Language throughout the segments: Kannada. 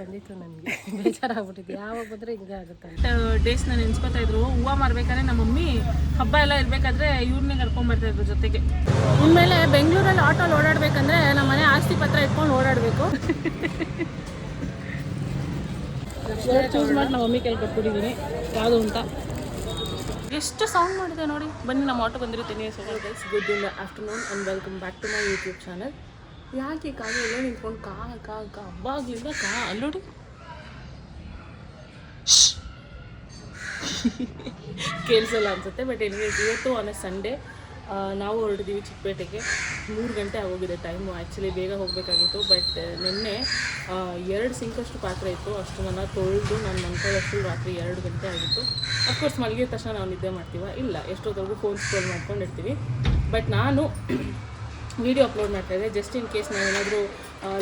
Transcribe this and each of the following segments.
ಬಂದಿತ್ತು ನನಗೆ. ಬೇಜಾರಾಗ್ಬಿಟ್ಟಿದೆ ಯಾವಾಗ ಬಂದ್ರೆ ಹಿಂಗೆ ಆಗುತ್ತೆ ಡೇಸ್ನ ನೆನ್ಸ್ಕೊತಾ ಇದ್ರು. ಹೂವು ಮಾರ್ಬೇಕಾದ್ರೆ ನಮ್ಮ ಮಮ್ಮಿ ಹಬ್ಬ ಎಲ್ಲ ಇರಬೇಕಾದ್ರೆ ಇವ್ರನ್ನೇ ಕರ್ಕೊಂಡ್ಬರ್ತಾ ಇದ್ರು ಜೊತೆಗೆ. ಇನ್ಮೇಲೆ ಬೆಂಗಳೂರಲ್ಲಿ ಆಟೋಲ್ಲಿ ಓಡಾಡ್ಬೇಕಂದ್ರೆ ನಮ್ಮ ಮನೆ ಆಸ್ತಿ ಪತ್ರ ಇಟ್ಕೊಂಡು ಓಡಾಡಬೇಕು. ಚೂಸ್ ಮಾಡಿ ನಮ್ಮ ಮಮ್ಮಿ ಕೈ ಕೊಟ್ಬಿಟ್ಟಿದ್ದೀನಿ ಯಾವುದು ಅಂತ. ಎಷ್ಟು ಸೌಂಡ್ ಮಾಡಿದೆ ನೋಡಿ. ಬನ್ನಿ ನಮ್ಮ ಆಟೋ ಬಂದಿರುತ್ತೆ. Guys good in afternoon and welcome back to my YouTube channel ಯಾಕೆ ಕಾಗ ಎಲ್ಲ ನಿಂತ್ಕೊಂಡು ಕಾ ಕಾ ಕಾ. ಹಬ್ಬಾಗ್ಲಿಂದ ಕಾ. ಅಲ್ಲೋಡಿ. ಕೇಳಿಸಲ್ಲ ಅನ್ಸುತ್ತೆ ಬಟ್ ಎನಿವೇಸ್ ಇವತ್ತು ಆನ್ ಎ ಸಂಡೇ ನಾವು ಹೊರಟಿದ್ದೀವಿ ಚಿಕ್ಕಪೇಟೆಗೆ. ಮೂರು ಗಂಟೆ ಆಗೋಗಿದೆ ಟೈಮು ಆ್ಯಕ್ಚುಲಿ ಬೇಗ ಹೋಗಬೇಕಾಗಿತ್ತು ಬಟ್ ನಿನ್ನೆ ಎರಡು ಸಿಂಕಷ್ಟು ಪಾತ್ರೆ ಇತ್ತು. ಅಷ್ಟು ನನ್ನ ತೊಳೆದು ನಾನು ಮನ್ಕೊಳ್ಳೋಷ್ಟು ರಾತ್ರಿ ಎರಡು ಗಂಟೆ ಆಗಿತ್ತು. ಅಫ್ಕೋರ್ಸ್ ಮಲಗಿದ ತಕ್ಷಣ ನಾವು ನಿದ್ದೆ ಮಾಡ್ತೀವ? ಇಲ್ಲ, ಎಷ್ಟೊತ್ತವರೆಗೂ ಫೋನ್ ಸ್ಕ್ರೋಲ್ ಮಾಡ್ಕೊಂಡಿರ್ತೀವಿ. ಬಟ್ ನಾನು ವಿಡಿಯೋ ಅಪ್ಲೋಡ್ ಮಾಡ್ತಾ ಇದ್ದೆ ಜಸ್ಟ್ ಇನ್ ಕೇಸ್ ನಾವೇನಾದರೂ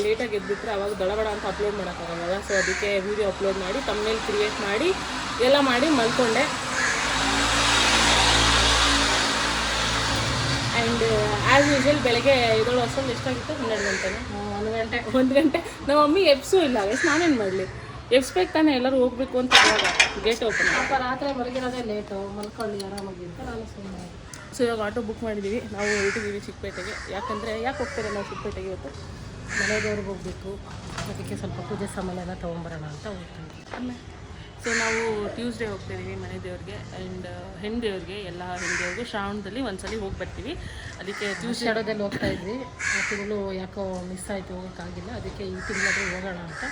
ಲೇಟಾಗಿ ಎದ್ಬಿಟ್ರೆ ಅವಾಗ ದಡಬಡ ಅಂತ ಅಪ್ಲೋಡ್ ಮಾಡೋಕ್ಕಾಗಲ್ಲ. ಸೊ ಅದಕ್ಕೆ ವಿಡಿಯೋ ಅಪ್ಲೋಡ್ ಮಾಡಿ ತಮ್ಮನೇಲಿ ಕ್ರಿಯೇಟ್ ಮಾಡಿ ಎಲ್ಲ ಮಾಡಿ ಮಲ್ಕೊಂಡೆ. ಆ್ಯಂಡ್ ಆ್ಯಸ್ ಯೂಶಲ್ ಬೆಳಗ್ಗೆ ಇದೊಳು ಅಷ್ಟೊಂದು ಎಷ್ಟಾಗಿತ್ತು ಹನ್ನೆರಡು ಗಂಟೆನ? ಒಂದು ಗಂಟೆ ಒಂದು ಗಂಟೆ. ನಮ್ಮ ಮಮ್ಮಿ ಎಬ್ಸೂ ಇಲ್ಲ ಎಷ್ಟು ನಾನೇನು ಮಾಡಲಿ? ಎಬ್ಸ್ಬೇಕು ತಾನೇ ಎಲ್ಲರೂ ಹೋಗಬೇಕು ಅಂತ ಗೇಟ್ ಓಪನ್ ಅಪ್ಪ ರಾತ್ರಿ ಮಲಗಿರೋದೇ ಲೇಟು ಮಲ್ಕೊಳ್ಳಿ ಆರಾಮಾಗಿ ಅಂತ ನಾನು ಸುಮ್ಮನೆ ಸೊ, ಇವಾಗ ಆಟೋ ಬುಕ್ ಮಾಡಿದ್ದೀವಿ ನಾವು ಹೊರಟಿದ್ದೀವಿ ಚಿಕ್ಕಪೇಟೆಗೆ. ಯಾಕಂದರೆ ಯಾಕೆ ಹೋಗ್ತಾರೆ ನಾವು ಚಿಕ್ಕಪೇಟೆಗೆ ಇವತ್ತು? ಮನೆ ಹೋಗಬೇಕು. ಅದಕ್ಕೆ ಸ್ವಲ್ಪ ಪೂಜೆ ಸಾಮಾನು ಎಲ್ಲ ತೊಗೊಂಬರೋಣ ಅಂತ ಹೋಗ್ತೀನಿ ಸೊ, ನಾವು ಟ್ಯೂಸ್ಡೇ ಹೋಗ್ತಾಯಿದ್ದೀವಿ ಮನೆ ದೇವ್ರಿಗೆ ಆ್ಯಂಡ್ ಹೆಣ್ಣು ದೇವ್ರಿಗೆ ಎಲ್ಲ ಹೆಣ್ಣು ಶ್ರಾವಣದಲ್ಲಿ ಒಂದ್ಸಲಿ ಹೋಗಿ ಬರ್ತೀವಿ. ಅದಕ್ಕೆ ಟ್ಯೂಸ್ಡೇ ಶಾಡೋದಲ್ಲಿ ಹೋಗ್ತಾ ಇದ್ವಿ. ಆ ತಿಂಗಳು ಯಾಕೋ ಮಿಸ್ ಆಯಿತು, ಹೋಗೋಕ್ಕಾಗಿಲ್ಲ. ಅದಕ್ಕೆ ಈ ತಿಂಗಳಾದ್ರೂ ಹೋಗೋಣ ಅಂತ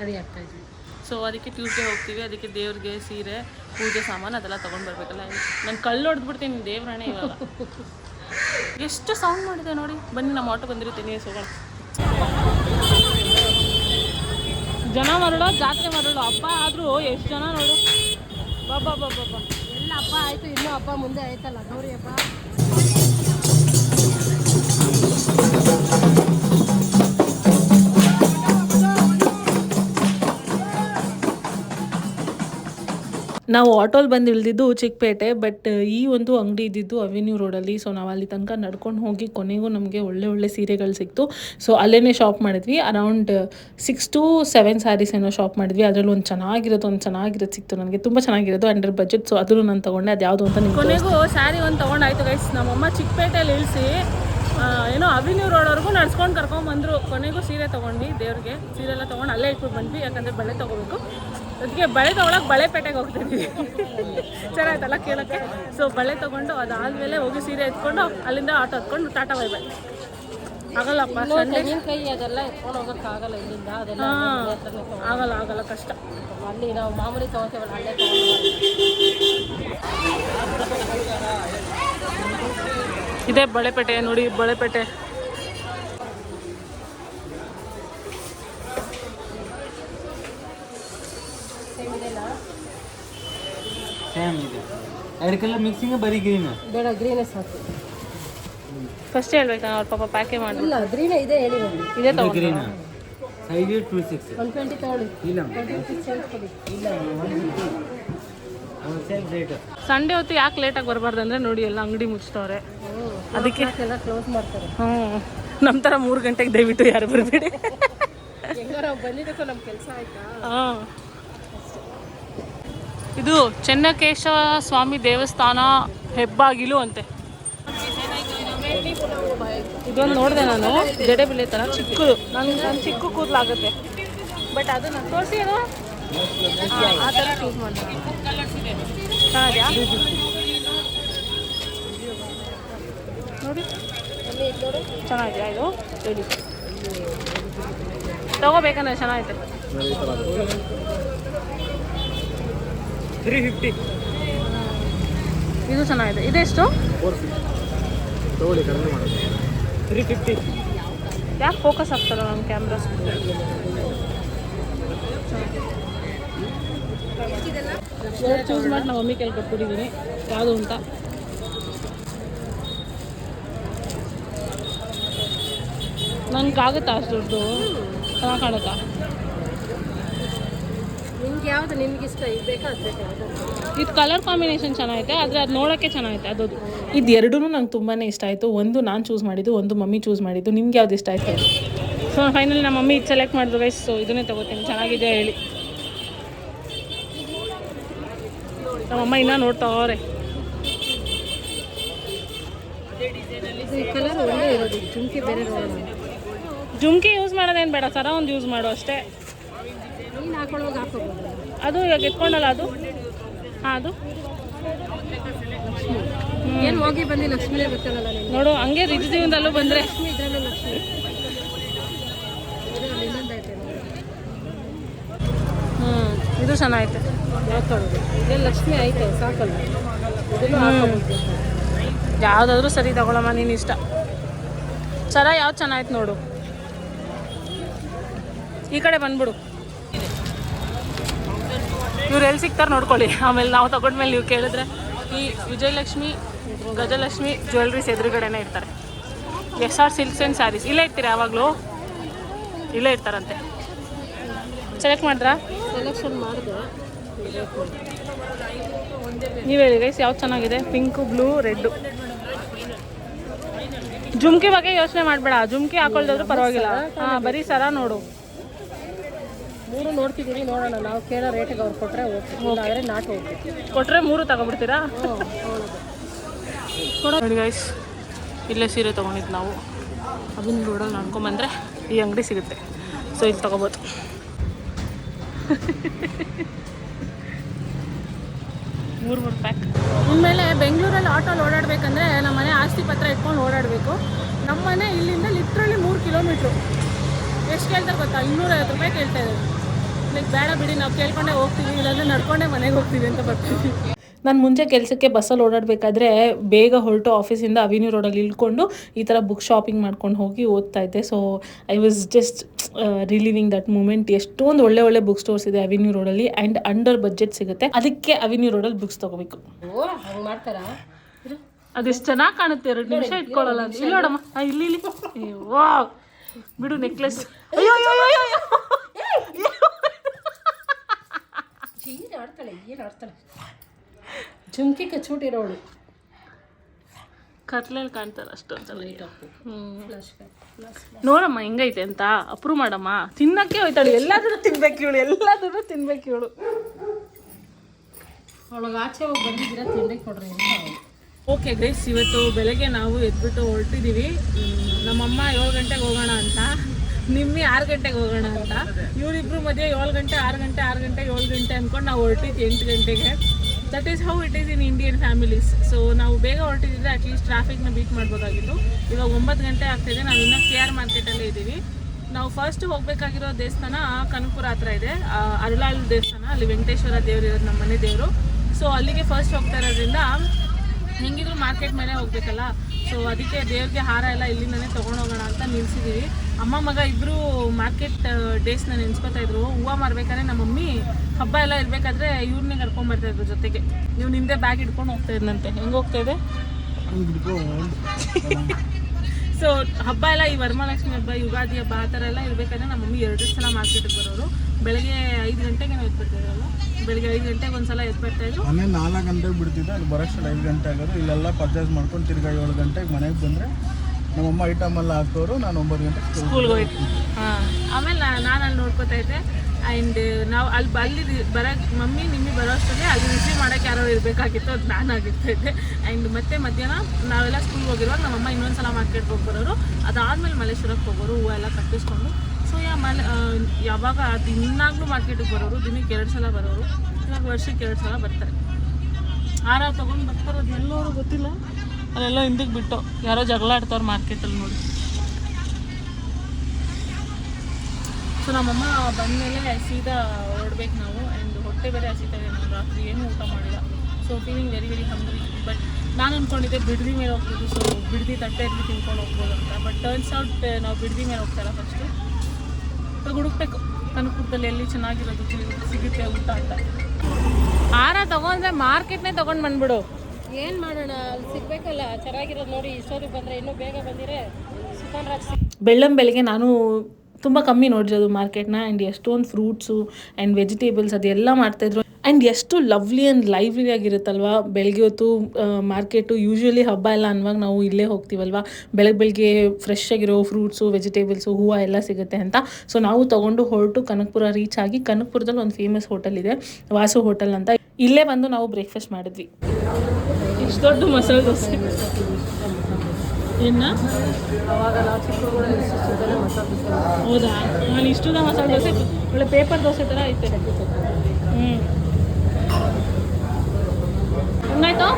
ರೆಡಿ ಆಗ್ತಾ ಇದ್ವಿ. ಸೊ ಅದಕ್ಕೆ ಟ್ಯೂಸ್ಡೇ ಹೋಗ್ತೀವಿ, ಅದಕ್ಕೆ ದೇವ್ರಿಗೆ ಸೀರೆ, ಪೂಜೆ ಸಾಮಾನು ಅದೆಲ್ಲ ತೊಗೊಂಡು ಬರಬೇಕಲ್ಲ. ನಾನು ಕಲ್ಲು ಹೊಡೆದ್ಬಿಡ್ತೀನಿ ದೇವ್ರಾಣೆ ಇವಾಗ. ಎಷ್ಟು ಸೌಂಡ್ ಮಾಡಿದೆ ನೋಡಿ. ಬನ್ನಿ, ನಮ್ಮ ಆಟೋ ಬಂದಿರ್ತೀನಿ ಹೋಗೋಣ. ಜನ ಮರಳು, ಜಾತ್ರೆ ಮರಳು, ಹಬ್ಬ ಆದರೂ ಎಷ್ಟು ಜನ ನೋಡು. ಬಾಬಾ ಬಾಬಾ ಬಾಬಾ ಎಲ್ಲ ಹಬ್ಬ ಆಯಿತು, ಇನ್ನೂ ಹಬ್ಬ ಮುಂದೆ ಆಯ್ತಲ್ಲ ಗೌರಿ ಹಬ್ಬ? ನಾವು ಆಟೋಲ್ಲಿ ಬಂದು ಇಳಿದಿದ್ದು ಚಿಕ್ಕಪೇಟೆ ಬಟ್ ಈ ಒಂದು ಅಂಗಡಿ ಇದ್ದಿದ್ದು ಅವೆನ್ಯೂ ರೋಡಲ್ಲಿ ಸೊ ನಾವು ಅಲ್ಲಿ ತನಕ ನಡ್ಕೊಂಡು ಹೋಗಿ ಕೊನೆಗೂ ನಮಗೆ ಒಳ್ಳೆ ಒಳ್ಳೆ ಸೀರೆಗಳು ಸಿಕ್ತು. ಸೊ ಅಲ್ಲೇ ಶಾಪ್ ಮಾಡಿದ್ವಿ. Around six to seven saris ಏನೋ ಶಾಪ್ ಮಾಡಿದ್ವಿ. ಅದರಲ್ಲಿ ಒಂದು ಚೆನ್ನಾಗಿರೋದು ಒಂದು ಚೆನ್ನಾಗಿರೋದು ಸಿಕ್ತು ನನಗೆ. ತುಂಬ ಚೆನ್ನಾಗಿರೋದು ಅಂಡರ್ ಬಜೆಟ್ ಸೊ ಅದನ್ನು ನಾನು ತೊಗೊಂಡೆ. ಅದು ಯಾವುದು ಅಂತ ಕೊನೆಗೂ ಸ್ಯಾರಿ ಒಂದು ತೊಗೊಂಡಾಯ್ತು ಗೈಸ್ ನಮ್ಮಮ್ಮ ಚಿಕ್ಕಪೇಟೆಯಲ್ಲಿ ಇಳಿಸಿ ಏನೋ ಅವಿನ್ಯೂ ರೋಡ್ವರೆಗೂ ನಡ್ಸ್ಕೊಂಡು ಕರ್ಕೊಂಡು ಬಂದರು ಕೊನೆಗೂ ಸೀರೆ ತೊಗೊಂಡ್ವಿ ದೇವ್ರಿಗೆ. ಸೀರೆ ಎಲ್ಲ ತೊಗೊಂಡು ಅಲ್ಲೇ ಇಟ್ಬಿಟ್ಟು ಬಂದ್ವಿ. ಯಾಕಂದರೆ ಬಳೆ ತೊಗೋಬೇಕು. ಅದಕ್ಕೆ ಬಳೆ ತೊಗೊಳಕ್ಕೆ ಬಳೆಪೇಟೆಗೆ ಹೋಗ್ತಿದ್ವಿ. ಚೆನ್ನಾಯ್ತಲ್ಲ ಕೇಳೋಕ್ಕೆ? ಸೊ ಬಳೆ ತಗೊಂಡು ಅದಾದ್ಮೇಲೆ ಹೋಗಿ ಸೀರೆ ಎತ್ಕೊಂಡು ಅಲ್ಲಿಂದ ಆಟೋ ಹತ್ಕೊಂಡು ಟಾಟಾ ಬೈ ಬೈ ಆಗಲ್ಲಪ್ಪ ಅದೆಲ್ಲ ಎತ್ಕೊಂಡು ಹೋಗೋಕ್ಕಾಗಲ್ಲ ಇಲ್ಲಿಂದ ಅದೆಲ್ಲ ಆಗಲ್ಲ ಆಗಲ್ಲ ಕಷ್ಟ. ಅಲ್ಲಿ ನಾವು ಮಾಮೂಲಿ ತೊಗೊತೇವಲ್ಲ ಅಲ್ಲೇ ತೊಗೊಂಡು ಇದೇ ಬಳೆಪೇಟೆ ನೋಡಿ ಬಳೆಪೇಟೆ ಸೇಮ್ ಇದೆ. ಎರಡು ಕಲರ್ ಮಿಕ್ಸಿಂಗ್ ಬರೀ ಗ್ರೀನ್ ಬೇಡ ಗ್ರೀನೇ ಸಾಕು. ಫಸ್ಟ್ ಹೇಳ್ಬೇಕು? ಅವ್ರ ಪಾಪ ಪ್ಯಾಕೆ ಮಾಡಿ ಇಲ್ಲ ಗ್ರೀನೇ ಇದೆ ಹೇಳಿ ನೋಡಿ ಇದೇ ತಗೊಂಡು. Green size two six one twenty ತಗೊಳ್ಳಿ. ಇಲ್ಲ ಇಲ್ಲ ಸಂಡೇ ಹೊತ್ತು ಯಾಕೆ ಲೇಟಾಗಿ ಬರಬಾರ್ದು ಅಂದ್ರೆ ನೋಡಿ ಎಲ್ಲ ಅಂಗಡಿ ಮುಚ್ತವ್ರೆ ಅದಕ್ಕೆ ಎಲ್ಲ ಕ್ಲೋಸ್ ಮಾಡ್ತಾರೆ. ಹ್ಞೂ ನಮ್ಮ ಥರ ಮೂರು ಗಂಟೆಗೆ ದಯವಿಟ್ಟು ಯಾರು ಬರಬೇಡಿ. ಹೆಂಗಾರ ಬಂದಿದ್ದಕ್ಕೂ ನಮ್ಮ ಕೆಲಸ ಆಯ್ತಾ? ಹಾಂ. ಇದು ಚೆನ್ನಕೇಶವ ಸ್ವಾಮಿ ದೇವಸ್ಥಾನ ಹೆಬ್ಬಾಗಿಲು ಅಂತೆ. ಇದೊಂದು ನೋಡಿದೆ ನಾನು ಜಡೆ ಬಿಲೆ ಥರ ಚಿಕ್ಕದು. ನನಗೆ ನನ್ನ ಚಿಕ್ಕ ಕೂದಲಾಗುತ್ತೆ ಬಟ್ ಅದು ನಾನು ತೋರಿಸಿ ಅದು. ಆ, ಥರ ಚೂಸ್ ಮಾಡಿ. ಚೆನ್ನಾಗಿದೆಯಾ ನೋಡಿ. ಚೆನ್ನಾಗಿದೆಯಾ ಇದು. ಹೇಳಿ. ತಗೋಬೇಕಂದ್ರೆ ಚೆನ್ನಾಗೈತೆ. ತ್ರೀ ಫಿಫ್ಟಿ ಇದು ಚೆನ್ನಾಗಿದೆ. ಇದೆಷ್ಟು ತಗೊಳ್ಳಿ ಕಡಿಮೆ ಮಾಡೋದು ತ್ರೀ ಫಿಫ್ಟಿ ಯಾಕೆ ಫೋಕಸ್ ಆಗ್ತಲ್ಲ ನಮ್ಮ ಕ್ಯಾಮ್ರಾಸ್ ಚೂಸ್ ಮಾಡಿ ನಮ್ಮ ಮಮ್ಮಿ ಕೈ ಕೊಟ್ಬಿಟ್ಟಿದ್ದೀನಿ ಯಾವುದು ಅಂತ? ನನಗಾಗುತ್ತಾ ಅಷ್ಟು ದುಡ್ಡು? ಚೆನ್ನಾಗಿ ಕಾಣುತ್ತಾ? ನಿಮ್ಗೆ ಯಾವ್ದು ನಿಮ್ಗೆ ಇಷ್ಟ? ಇದು ಬೇಕಾ ಅದು ಬೇಕಾ ಇದು ಕಲರ್ ಕಾಂಬಿನೇಷನ್ ಚೆನ್ನಾಗೈತೆ ಆದರೆ ಅದು ನೋಡೋಕ್ಕೆ ಚೆನ್ನಾಗೈತೆ ಅದು ಇದು ಎರಡೂ ನಂಗೆ ತುಂಬಾ ಇಷ್ಟ ಆಯಿತು. ಒಂದು ನಾನು ಚೂಸ್ ಮಾಡಿದ್ದು ಒಂದು ಮಮ್ಮಿ ಚೂಸ್ ಮಾಡಿದ್ದು. ನಿಮ್ಗೆ ಯಾವ್ದು ಇಷ್ಟ ಆಯಿತು ಸೊ ಫೈನಲ್ ನಮ್ಮ ಮಮ್ಮಿ ಇದು ಸೆಲೆಕ್ಟ್ ಮಾಡಿದ್ರು ಗೈಸ್ ಸೊ ಇದನ್ನೇ ತಗೋತೀನಿ. ಚೆನ್ನಾಗಿದೆ ಹೇಳಿ. ನಮ್ಮಮ್ಮ ಇನ್ನೂ ನೋಡ್ತಾವ್ರೆ. ಅವ್ರೆ ಕಲರ್ ಒಳ್ಳೆ ಇರೋದು ಜುಮ್ಕಿ ಬೇರೆ ನೋಡೋಣ ಜುಮ್ಕಿ ಯೂಸ್ ಮಾಡೋದೇನು ಬೇಡ ಸರ ಒಂದು ಯೂಸ್ ಮಾಡು ಅಷ್ಟೇ. ಅದು ಇವಾಗ ಎತ್ಕೊಂಡಲ್ಲ ಅದು? ಹಾಂ ಅದು? ಏನು ಹೋಗಿ ಬಂದು ಲಕ್ಷ್ಮಿನೇ ಗೊತ್ತಲ್ಲ ನೋಡು ಹಂಗೆ ರಿಜ್ ಜೀವನದಲ್ಲೂ ಬಂದರೆ. ಹ್ಞೂ ಇದು ಚೆನ್ನಾಗೈತೆ. ಹಾಕೊಳ್ಳೋದು. ಇದೇ ಲಕ್ಷ್ಮಿ ಐತೆ ಸಾಕಲ್ಲ. ಇದನ್ನು ಹಾಕೋಬೋದು ಯಾವುದಾದ್ರೂ ಸರಿ ತಗೊಳಮ್ಮ ನೀನು ಇಷ್ಟ. ಸರ ಯಾವ್ದು ಚೆನ್ನಾಯ್ತು ನೋಡು. ಈ ಕಡೆ ಬಂದ್ಬಿಡು. ಇವ್ರು ಎಲ್ಲಿ ಸಿಗ್ತಾರೆ ನೋಡ್ಕೊಳ್ಳಿ. ಆಮೇಲೆ ನಾವು ತಗೊಂಡ್ಮೇಲೆ ನೀವು ಕೇಳಿದ್ರೆ ಈ ವಿಜಯಲಕ್ಷ್ಮಿ ಗಜಲಕ್ಷ್ಮಿ ಜ್ಯುವೆಲ್ರೀಸ್ ಎದುರುಗಡೆನೇ ಇರ್ತಾರೆ. S R silks and saris. ಇಲ್ಲೇ ಇರ್ತೀರಾ ಯಾವಾಗಲೂ? ಇಲ್ಲೇ ಇರ್ತಾರಂತೆ. ಸೆಲೆಕ್ಟ್ ಮಾಡಿದ್ರಾ? ಸೆಲೆಕ್ಷನ್ ಮಾಡಿದೆ. ನೀವು ಹೇಳಿ ಗೈಸ್ ಯಾವ್ದು ಚೆನ್ನಾಗಿದೆ? ಪಿಂಕು ಬ್ಲೂ ರೆಡ್ಡು ಜುಮ್ಕಿ ಬಗ್ಗೆ ಯೋಚನೆ ಮಾಡಬೇಡ. ಜುಮ್ಕಿ ಹಾಕೊಳ್ದಾದ್ರೂ ಪರವಾಗಿಲ್ಲ. ಹಾಂ ಬರೀ ಸರ ನೋಡು. ಮೂರು ನೋಡ್ತಿದ್ದೀವಿ ನೋಡೋಣ. ನಾವು ಕೇಳೋ ರೇಟಿಗೆ ಅವ್ರು ಕೊಟ್ಟರೆ ಹೋಗ್ತೀವಿ ಆದರೆ ನಾಟ್ ಹೋಗ್ತೀವಿ ಕೊಟ್ಟರೆ ಮೂರು ತಗೊಬಿಡ್ತೀರಾ? ನೋಡಿ ಗೈಸ್ ಇಲ್ಲೇ ಸೀರೆ ತೊಗೊಂಡಿದ್ದು ನಾವು. ಅದನ್ನ ರೋಡಲ್ಲಿ ನೋಡ್ಕೊಂಬಂದರೆ ಈ ಅಂಗಡಿ ಸಿಗುತ್ತೆ. ಸೊ ಇಲ್ಲಿ ತೊಗೋಬೋದು. ಮೂರು ಮೂರು ಪ್ಯಾಕ್ ಇನ್ಮೇಲೆ ಬೆಂಗಳೂರಲ್ಲಿ ಆಟೋಲ್ಲಿ ಓಡಾಡಬೇಕಂದ್ರೆ ನಮ್ಮ ಮನೆ ಆಸ್ತಿ ಪತ್ರ ಇಟ್ಕೊಂಡು ಓಡಾಡಬೇಕು. ನಮ್ಮ ಮನೆ ಇಲ್ಲಿಂದ ಲಿಟ್ರಲಿ ಮೂರು ಕಿಲೋಮೀಟ್ರು ಎಷ್ಟು ಕೇಳ್ತಾರೆ ಗೊತ್ತಾ? ಇನ್ನೂರೈವತ್ತು ರೂಪಾಯಿ ಕೇಳ್ತಾ ಇದ್ದಾರೆ. ಲೈಕ್ ಬೇಡ ಬಿಡಿ ನಾವು ಕೇಳ್ಕೊಂಡೆ ಹೋಗ್ತೀವಿ ಇಲ್ಲಾಂದ್ರೆ ನಡ್ಕೊಂಡೆ ಮನೆಗೆ ಹೋಗ್ತೀವಿ ಅಂತ ಬರ್ತೀವಿ. ನಾನು ಮುಂಚೆ ಕೆಲಸಕ್ಕೆ ಬಸ್ಸಲ್ಲಿ ಓಡಾಡಬೇಕಾದ್ರೆ ಬೇಗ ಹೊರಟು ಆಫೀಸಿಂದ ಅವಿನ್ಯೂ ರೋಡಲ್ಲಿ ಇಳ್ಕೊಂಡು ಈ ಥರ ಬುಕ್ ಶಾಪಿಂಗ್ ಮಾಡ್ಕೊಂಡು ಹೋಗಿ ಓದ್ತಾ ಇದ್ದೆ. So I was just relieving that moment ಎಷ್ಟೊಂದು ಒಳ್ಳೆ ಒಳ್ಳೆ ಬುಕ್ ಸ್ಟೋರ್ಸ್ ಇದೆ ಅವಿನ್ಯೂ ರೋಡಲ್ಲಿ ಆ್ಯಂಡ್ ಅಂಡರ್ ಬಜೆಟ್ ಸಿಗುತ್ತೆ. ಅದಕ್ಕೆ ಅವಿನ್ಯೂ ರೋಡಲ್ಲಿ ಬುಕ್ಸ್ ತೊಗೋಬೇಕು. ಅದೆಷ್ಟು ಚೆನ್ನಾಗಿ ಕಾಣುತ್ತೆ ಎರಡು ನಿಮಿಷ ಇಟ್ಕೊಳ್ಳಲ್ಲ ಇಲ್ಲಿ ನೋಡಮ್ಮ ಬಿಡು ನೆಕ್ಲೆಸ್ ಅಯ್ಯೋ ಅಯ್ಯೋ. ಏನು ಆಡ್ತಾಳೆ ಏನು ಆಡ್ತಾಳೆ? ಜುಮ್ಕಿ ಕಚ್ಬಿಟ್ಟಿರೋಳು ಕತ್ಲಲ್ಲಿ ಕಾಣ್ತಾರೆ ಅಷ್ಟೊಂದು ಲೈಟ್ ನೋಡಮ್ಮ ಹೆಂಗೈತೆ ಅಂತ? ಅಪ್ರೂವ್ ಮಾಡಮ್ಮ. ತಿನ್ನಕ್ಕೆ ಹೋಯ್ತಾಳು. ಎಲ್ಲಾದರೂ ತಿನ್ಬೇಕು ಇವಳು ಎಲ್ಲಾದರೂ ತಿನ್ಬೇಕು ಇವಳು. ಅವಳಿಗೆ ಆಚೆ ಹೋಗಿ ಬಂದಿದ್ದೀರ ತಿಂಡಿ ಕೊಡ್ರಿ ಓಕೆ ಗೈಸ್ ಇವತ್ತು ಬೆಳಗ್ಗೆ ನಾವು ಎದ್ಬಿಟ್ಟು ಹೊರಟಿದ್ದೀವಿ. ನಮ್ಮಮ್ಮ ಏಳು ಗಂಟೆಗೆ ಹೋಗೋಣ ಅಂತ. ನಿಮ್ಮಿ ಆರು ಗಂಟೆಗೆ ಹೋಗೋಣ ಅಂತ. ಇವರಿಬ್ರು ಮಧ್ಯೆ ಏಳು ಗಂಟೆ, ಆರು ಗಂಟೆ ಆರು ಗಂಟೆ, ಏಳು ಗಂಟೆ ಅಂದ್ಕೊಂಡು ನಾವು ಹೊರಟಿದ್ವಿ ಎಂಟು ಗಂಟೆಗೆ. That is how it is in Indian families so ನಾವು ಬೇಗ ಹೊರಟಿದ್ರೆ ಅಟ್ಲೀಸ್ಟ್ ಟ್ರಾಫಿಕ್ನ ಬೀಟ್ ಮಾಡ್ಬೋದಾಗಿತ್ತು. ಇವಾಗ ಒಂಬತ್ತು ಗಂಟೆ ಆಗ್ತಿದೆ ನಾವು ಇನ್ನೂ ಕೆ ಆರ್ ಮಾರ್ಕೆಟಲ್ಲೇ ಇದ್ದೀವಿ. ನಾವು ಫಸ್ಟ್ ಹೋಗಬೇಕಾಗಿರೋ ದೇವಸ್ಥಾನ ಕನಕಪುರ ಹತ್ರ ಇದೆ. ಅರುಳಾಳು ದೇವಸ್ಥಾನ. ಅಲ್ಲಿ ವೆಂಕಟೇಶ್ವರ ದೇವರು ಇರೋದು ನಮ್ಮ ಮನೆ ದೇವರು. ಸೊ ಅಲ್ಲಿಗೆ ಫಸ್ಟ್ ಹೋಗ್ತಾ ಇರೋದ್ರಿಂದ ಹೆಂಗಿದ್ರು ಮಾರ್ಕೆಟ್ ಮೇಲೆ ಹೋಗ್ಬೇಕಲ್ಲ? ಸೊ ಅದಕ್ಕೆ ದೇವ್ರಿಗೆ ಹಾರ ಎಲ್ಲ ಇಲ್ಲಿಂದನೇ ತೊಗೊಂಡೋಗೋಣ ಅಂತ ನಿಲ್ಸಿದ್ದೀವಿ ಅಮ್ಮ ಮಗ ಇಬ್ಬರು ಮಾರ್ಕೆಟ್ ಡೇಸ್ನ ನೆನ್ಸ್ಕೊತಾ ಇದ್ರು. ಹೂವು ಮಾರ್ಬೇಕಾದ್ರೆ ನಮ್ಮ ಮಮ್ಮಿ ಹಬ್ಬ ಎಲ್ಲ ಇರಬೇಕಾದ್ರೆ ಇವ್ರನ್ನೇ ಕರ್ಕೊಂಬರ್ತಾ ಇದ್ರು ಜೊತೆಗೆ. ನೀವು ನಿಮ್ಮದೇ ಬ್ಯಾಗ್ ಇಟ್ಕೊಂಡು ಹೋಗ್ತಾ ಇದ್ನಂತೆ. ಹೆಂಗೆ ಹೋಗ್ತಾ ಇದೆ? ಸೊ ಹಬ್ಬ ಎಲ್ಲ ಈ ವರಮಹಾಲಕ್ಷ್ಮಿ ಹಬ್ಬ ಯುಗಾದಿ ಹಬ್ಬ ಆ ಥರ ಎಲ್ಲ ಇರಬೇಕಾದ್ರೆ ನಮ್ಮ ಮಮ್ಮಿ ಎರಡು ಸಲ ಮಾರ್ಕೆಟಿಗೆ ಬರೋರು. ಬೆಳಗ್ಗೆ ಐದು ಗಂಟೆಗೆ ನಾವು ಎತ್ಬಿಡ್ತಿದ್ರಲ್ಲ ಬೆಳಗ್ಗೆ ಐದು ಗಂಟೆಗೆ ಒಂದ್ಸಲ ಎತ್ಬಿಡ್ತಾ ಇದ್ರು. ಮನೆ ನಾಲ್ಕು ಗಂಟೆಗೆ ಬಿಡ್ತಿದ್ದೆ ಅಲ್ಲಿ ಬರೋಷ್ಟು ಐದು ಗಂಟೆ ಆಗೋದು. ಇಲ್ಲೆಲ್ಲ ಪರ್ಚೇಸ್ ಮಾಡ್ಕೊಂಡು ತಿರ್ಗಾ ಏಳು ಗಂಟೆಗೆ ಮನೆಗೆ ಬಂದರೆ ನಮ್ಮಮ್ಮ ಐಟಮ್ ಎಲ್ಲ ಹಾಕೋರು ನಾನು ಒಂಬತ್ತು ಗಂಟೆಗೆ ಸ್ಕೂಲ್ ಸ್ಕೂಲ್ಗೆ ಹೋಯ್ತು. ಹಾಂ. ಆಮೇಲೆ ನಾನು ಅಲ್ಲಿ ನೋಡ್ಕೋತಾ ಇದ್ದೆ ಆ್ಯಂಡ್ ನಾವು ಅಲ್ಲಿ ಅಲ್ಲಿ ಬರೋ, ಮಮ್ಮಿ ನಿಮ್ಮಿ ಬರೋ ಅಷ್ಟರಲ್ಲಿ ಅಲ್ಲಿ ರಿಸೀವ್ ಮಾಡೋಕ್ಕೆ ಯಾರೋ ಇರಬೇಕಾಗಿತ್ತು, ಅದು ನಾನು ಆಗಿರ್ತಾ ಇದ್ದೆ ಆ್ಯಂಡ್ ಮತ್ತೆ ಮಧ್ಯಾಹ್ನ ನಾವೆಲ್ಲ ಸ್ಕೂಲ್ಗೆ ಹೋಗಿರುವಾಗ ನಮ್ಮಮ್ಮ ಇನ್ನೊಂದು ಸಲ ಮಾರ್ಕೆಟ್ಗೆ ಹೋಗಿ ಬರೋರು ಅದಾದಮೇಲೆ ಮಲ್ಲೇಶ್ವರಕ್ಕೆ ಹೋಗೋರು, ಹೂವು ಎಲ್ಲ ಕಟ್ಟಿಸ್ಕೊಂಡು. ಸೊ ಯಾ ಮಲೆ ಯಾವಾಗ ದಿನಾಗ್ಲೂ ಮಾರ್ಕೆಟಿಗೆ ಬರೋರು, ದಿನಕ್ಕೆ ಎರಡು ಸಲ ಬರೋರು. ಇವಾಗ ವರ್ಷಕ್ಕೆ ಎರಡು ಸಲ ಬರ್ತಾರೆ. ಆರ ತೊಗೊಂಡು ಬರ್ತಾರೋದು ಎಲ್ಲರೂ ಗೊತ್ತಿಲ್ಲ. ಅಲ್ಲೆಲ್ಲ ಹಿಂದಕ್ಕೆ ಬಿಟ್ಟು ಯಾರೋ ಜಗಳ ಆಡ್ತಾವ್ರು ಮಾರ್ಕೆಟಲ್ಲಿ ನೋಡಿ. ಸೊ ನಮ್ಮಮ್ಮ ಬಂದಮೇಲೆ ಸೀದಾ ಹೊರಡ್ಬೇಕು ನಾವು ಆ್ಯಂಡ್ ಹೊಟ್ಟೆ ಬೇರೆ ಹಸಿತಾ ಇದೆ. ನಾನು ರಾತ್ರಿ ಏನೂ ಊಟ ಮಾಡಿಲ್ಲ. So feeling very very hungry but ನಾನು ಅಂದ್ಕೊಂಡಿದ್ದೆ ಬಿಡದಿ ಮೇಲೆ ಹೋಗ್ಬೋದು. ಸೊ ತಟ್ಟೆ ತಟ್ಟೆಯಲ್ಲಿ ತಿನ್ಕೊಂಡು ಹೋಗ್ಬೋದು ಅಂತ. ಬಟ್ ಟರ್ನ್ಸ್ ಔಟ್ ನಾವು ಬಿಡದಿ ಮೇಲೆ ಹೋಗ್ತಾರೆ ಫಸ್ಟು ಇವಾಗ ಹುಡುಕ್ಬೇಕು. ಕನಕಪುರದಲ್ಲಿ ಎಲ್ಲಿ ಚೆನ್ನಾಗಿರೋದು ಸಿಗುತ್ತೆ ಊಟ ಅಂತ. ಆರ ತಗೊಂಡ್ರೆ ಮಾರ್ಕೆಟ್ನೇ ತೊಗೊಂಡು ಬಂದ್ಬಿಡು. ಏನು ಮಾಡೋಣ? ಅಲ್ಲಿ ಸಿಗಬೇಕಲ್ಲ. ಚೆನ್ನಾಗಿರೋದು ನೋಡಿ. ಇಷ್ಟೊತ್ತಿಗೆ ಬಂದರೆ ಇನ್ನೂ ಬೇಗ ಬಂದಿರೇ. ಸುಖಾನ್ ಬೆಳ್ಳಂ ಬೆಳಗ್ಗೆ ನಾನು ತುಂಬ ಕಮ್ಮಿ ನೋಡಿರೋದು ಮಾರ್ಕೆಟ್ನ ಆ್ಯಂಡ್ ಎಷ್ಟೊಂದು ಫ್ರೂಟ್ಸು ಆ್ಯಂಡ್ ವೆಜಿಟೇಬಲ್ಸ್ ಅದೆಲ್ಲ ಮಾಡ್ತಾಯಿದ್ರು ಆ್ಯಂಡ್ ಎಷ್ಟು ಲವ್ಲಿ ಆ್ಯಂಡ್ ಲೈವ್ಲಿ ಆಗಿರುತ್ತಲ್ವ? ಬೆಳಗ್ಗೆ ಹೊತ್ತು ಮಾರ್ಕೆಟು ಯೂಶ್ವಲಿ ಹಬ್ಬ ಎಲ್ಲ ಅನ್ನುವಾಗ ನಾವು ಇಲ್ಲೇ ಹೋಗ್ತೀವಲ್ವ? ಬೆಳಗ್ಗೆ ಬೆಳಗ್ಗೆ ಫ್ರೆಶ್ ಆಗಿರೋ ಫ್ರೂಟ್ಸು ವೆಜಿಟೇಬಲ್ಸು ಹೂವು ಎಲ್ಲ ಸಿಗುತ್ತೆ ಅಂತ. ಸೊ ನಾವು ತೊಗೊಂಡು ಹೊರಟು ಕನಕಪುರ ರೀಚ್ ಆಗಿ ಕನಕಪುರದಲ್ಲಿ ಒಂದು ಫೇಮಸ್ ಹೋಟೆಲ್ ಇದೆ, ವಾಸು ಹೋಟೆಲ್ ಅಂತ. ಇಲ್ಲೇ ಬಂದು ನಾವು ಬ್ರೇಕ್ಫಾಸ್ಟ್ ಮಾಡಿದ್ವಿ. ಇಷ್ಟು ದೊಡ್ಡ ಮಸಾಲೆ ದೋಸೆ. ಏನ? ಅವಾಗ ನಾವು ಚಿಕ್ಕಗಳು ಇಷ್ಟಿಷ್ಟುದಲ್ಲೇ ಮಸಾಲೆ ದೋಸೆ ಹೌದಾ? ನಾನು ಇಷ್ಟದ ಮಸಾಲೆ ದೋಸೆ ಒಳ್ಳೆ ಪೇಪರ್ ದೋಸೆ ಥರ ಐತೆ. ಹ್ಞೂ ಹೆಂಗಾಯ್ತು?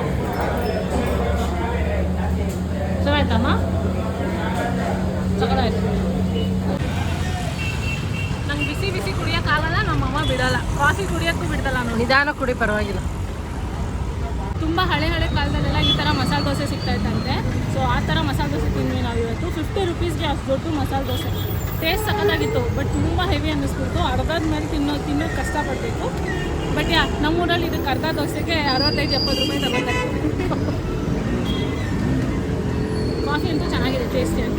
ಚೆನ್ನಾಯ್ತಮ್ಮ ಚೆನ್ನಾಯ್ತು ನಂಗೆ ಬಿಸಿ ಬಿಸಿ ಕುಡಿಯೋಕ್ಕಾಗಲ್ಲ ನಮ್ಮಮ್ಮ ಬಿಡಲ್ಲ. ಕಾಫಿ ಕುಡಿಯೋಕ್ಕೂ ಬಿಡ್ತಲ್ಲ ನೋಡಿ. ನಿಧಾನ ಕುಡಿ ಪರವಾಗಿಲ್ಲ. ತುಂಬ ಹಳೆ ಹಳೆ ಕಾಲದಲ್ಲೆಲ್ಲ ಈ ಥರ ಮಸಾಲೆ ದೋಸೆ ಸಿಗ್ತಾ ಇತ್ತಂತೆ. ಸೊ ಆ ಥರ ಮಸಾಲೆ ದೋಸೆ ತಿಂದ್ವಿ ನಾವು ಇವತ್ತು. ಫಿಫ್ಟಿ ರುಪೀಸ್ಗೆ ಅಷ್ಟು ದೊಡ್ಡ ಮಸಾಲೆ ದೋಸೆ. ಟೇಸ್ಟ್ ಸಖತ್ತಾಗಿತ್ತು ಬಟ್ ತುಂಬ ಹೆವಿ ಅನ್ನಿಸ್ಬಿಡ್ತು. ಅರ್ಧದ ಮೇಲೆ ತಿನ್ನೋ ತಿನ್ನೋದು ಕಷ್ಟಪಡಬೇಕು. ಬಟ್ ಯಾ ನಮ್ಮೂರಲ್ಲಿ ಇದಕ್ಕೆ ಅರ್ಧ ದೋಸೆಗೆ ಅರವತ್ತೈದು, ಎಪ್ಪತ್ತು ರೂಪಾಯಿ ತಗೋತಾರೆ ಕಾಫಿ ಅಂತೂ ಚೆನ್ನಾಗಿದೆ ಟೇಸ್ಟಿ ಅಂತ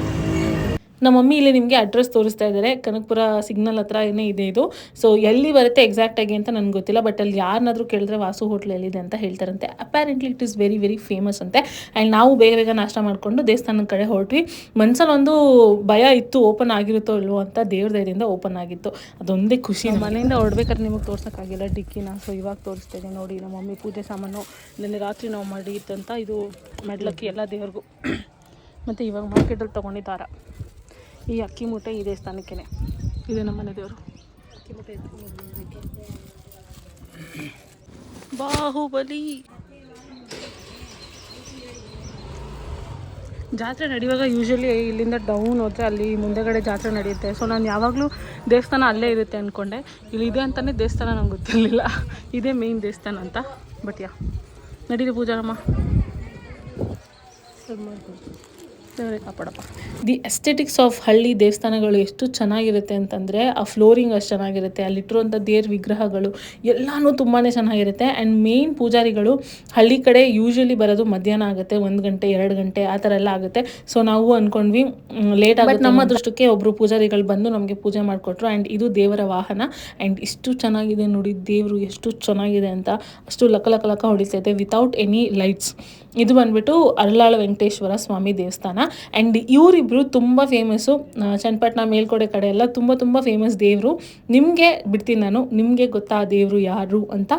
ನಮ್ಮ ಮಮ್ಮಿ ಇಲ್ಲಿ ನಿಮಗೆ ಅಡ್ರೆಸ್ ತೋರಿಸ್ತಾ ಇದ್ದಾರೆ ಕನಕಪುರ ಸಿಗ್ನಲ್ ಹತ್ರ ಏನೇ ಇದೆ ಇದು. ಸೊ ಎಲ್ಲಿ ಬರುತ್ತೆ ಎಕ್ಸಾಕ್ಟಾಗಿ ಅಂತ ನನಗೆ ಗೊತ್ತಿಲ್ಲ ಬಟ್ ಅಲ್ಲಿ ಯಾರನ್ನಾದರೂ ಕೇಳಿದ್ರೆ ವಾಸು ಹೋಟ್ಲ್ ಎಲ್ಲಿದೆ ಅಂತ ಹೇಳ್ತಾರಂತೆ. Apparently it is very very famous ಅಂತೆ. ಆ್ಯಂಡ್ ನಾವು ಬೇಗ ಬೇಗ ನಾಷ್ಟ ಮಾಡಿಕೊಂಡು ದೇವಸ್ಥಾನದ ಕಡೆ ಹೊರಟ್ವಿ. ಮನ್ಸಲ್ಲಿ ಒಂದು ಭಯ ಇತ್ತು ಓಪನ್ ಆಗಿರುತ್ತೋ ಇಲ್ವೋ ಅಂತ ದೇವ್ರ ಧೈರ್ಯದಿಂದ ಓಪನ್ ಆಗಿತ್ತು. ಅದೊಂದೇ ಖುಷಿ ಮನೆಯಿಂದ ಹೊರಡ್ಬೇಕಾದ್ರೆ ನಿಮಗೆ ತೋರ್ಸೋಕ್ಕಾಗಿಲ್ಲ ಡಿಕ್ಕಿನ. ಸೊ ಇವಾಗ ತೋರಿಸ್ತೇನೆ ನೋಡಿ ನಮ್ಮ ಮಮ್ಮಿ ಪೂಜೆ ಸಾಮಾನು. ನಿನ್ನೆ ರಾತ್ರಿ ನಾವು ಮಾಡಿ ಇತ್ತಂತ ಇದು ಮೆಡ್ಲಕ್ಕಿ ಎಲ್ಲ ದೇವ್ರಿಗೂ. ಮತ್ತು ಇವಾಗ ಮಾರ್ಕೆಟಲ್ಲಿ ತೊಗೊಂಡಿದ್ದಾರ. ಈ ಅಕ್ಕಿ ಮೂಟೆ ಈ ದೇವಸ್ಥಾನಕ್ಕೇ ಇದೆ ನಮ್ಮ ಮನೆ ದೇವರು ಬಾಹುಬಲಿ. ಜಾತ್ರೆ ನಡೆಯುವಾಗ ಯೂಶ್ವಲಿ ಇಲ್ಲಿಂದ ಡೌನ್ ಹೋದರೆ ಅಲ್ಲಿ ಮುಂದೆಗಡೆ ಜಾತ್ರೆ ನಡೆಯುತ್ತೆ. ಸೊ ನಾನು ಯಾವಾಗಲೂ ದೇವಸ್ಥಾನ ಅಲ್ಲೇ ಇರುತ್ತೆ ಅಂದ್ಕೊಂಡೆ ಇಲ್ಲಿ ಇದೆ ಅಂತಲೇ ದೇವಸ್ಥಾನ ನಂಗೆ ಗೊತ್ತಿರಲಿಲ್ಲ. ಇದೇ ಮೇಯ್ನ್ ದೇವಸ್ಥಾನ ಅಂತ. ಬಟ್ ಯಾ ನಡೀರಿ ಪೂಜಾರಮ್ಮ. ದೇವರೇ ಕಾಪಾಡಪ್ಪ. ದಿ ಎಸ್ಥೆಟಿಕ್ಸ್ ಆಫ್ ಹಳ್ಳಿ ದೇವಸ್ಥಾನಗಳು ಎಷ್ಟು ಚೆನ್ನಾಗಿರುತ್ತೆ ಅಂತಂದರೆ ಆ ಫ್ಲೋರಿಂಗ್ ಅಷ್ಟು ಚೆನ್ನಾಗಿರುತ್ತೆ ಅಲ್ಲಿಟ್ಟಿರುವಂಥ ದೇವ್ರ ವಿಗ್ರಹಗಳು ಎಲ್ಲನೂ ತುಂಬಾ ಚೆನ್ನಾಗಿರುತ್ತೆ. ಆ್ಯಂಡ್ ಮೇನ್ ಪೂಜಾರಿಗಳು ಹಳ್ಳಿ ಕಡೆ ಯೂಶ್ವಲಿ ಬರೋದು ಮಧ್ಯಾಹ್ನ ಆಗುತ್ತೆ ಒಂದು ಗಂಟೆ ಎರಡು ಗಂಟೆ ಆ ಥರ ಎಲ್ಲ ಆಗುತ್ತೆ. ಸೊ ನಾವು ಅಂದ್ಕೊಂಡ್ವಿ ಲೇಟ್ ಆಗುತ್ತೆ ನಮ್ಮ ದೃಷ್ಟಕ್ಕೆ ಒಬ್ಬರು ಪೂಜಾರಿಗಳು ಬಂದು ನಮಗೆ ಪೂಜೆ ಮಾಡಿಕೊಟ್ರು. ಆ್ಯಂಡ್ ಇದು ದೇವರ ವಾಹನ. ಆ್ಯಂಡ್ ಇಷ್ಟು ಚೆನ್ನಾಗಿದೆ ನೋಡಿ ದೇವರು ಎಷ್ಟು ಚೆನ್ನಾಗಿದೆ ಅಂತ ಅಷ್ಟು ಲಕ ಲಕ ಲಕ ಹೊಡಿತೈತೆ ವಿತೌಟ್ ಎನಿ ಲೈಟ್ಸ್ ಇದು ಬಂದ್ಬಿಟ್ಟು ಅರಳಾಳ ವೆಂಕಟೇಶ್ವರ ಸ್ವಾಮಿ ದೇವಸ್ಥಾನ. ಆ್ಯಂಡ್ ಇವರಿಬ್ಬರು ತುಂಬ ಫೇಮಸ್ಸು ಚನ್ನಪಟ್ಟಣ, ಮೇಲ್ಕೋಟೆ ಕಡೆ ಎಲ್ಲ ತುಂಬ ತುಂಬ ಫೇಮಸ್ ದೇವರು. ನಿಮಗೆ ಬಿಡ್ತೀನಿ ನಾನು, ನಿಮಗೆ ಗೊತ್ತಾ ದೇವರು ಯಾರು ಅಂತ